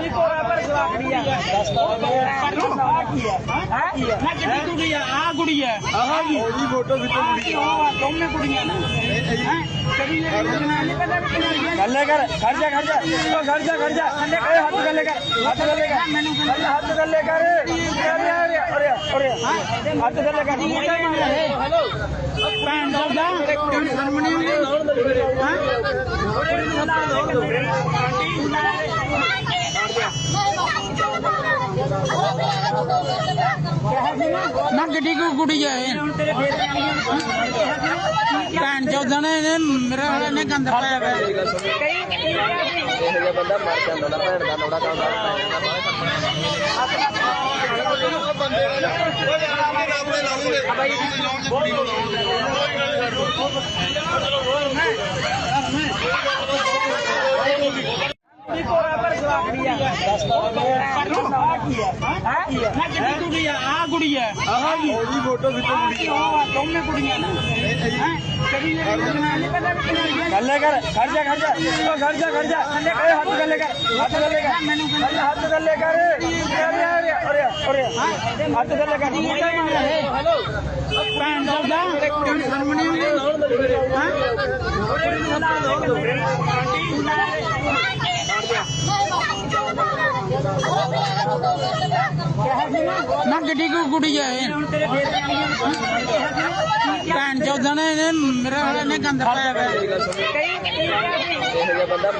सभी तो हाँ? लेकर घर जा घर जा। घर जा घर जा। हाथ कर लेकर हाथ कर लेकर। हाथ कर लेकर। अरे अरे अरे हाथ कर लेकर। हेलो पैंट दादा हाँ? ਨਾ ਗੱਡੀ ਕੋ ਕੁੜੀ ਆਏ ਭੈਣ ਚੋਦਾਂ ਨੇ ਇਹਨੇ ਮੇਰੇ ਵਾਲੇ ਨੇ ਗੰਦ ਪਾਇਆ ਹੋਇਆ ਇਹ ਬੰਦਾ ਮਰ ਜਾਂਦਾ ਨਾ ਭੈਣ ਦਾ ਲੋੜਾ ਕਰਦਾ ਆਪਣੇ ਨਾਲ ਆਪਣੇ ਨਾਲ ਨੂੰ ਦੇ ਬਾਈ ಗುಡಿಯ ಆ कर हाथ हाथ हाथ ना गड्डी को गुड़ी जाए। भैन चौथ ने मेरे वाले ने गंद पाया बंदा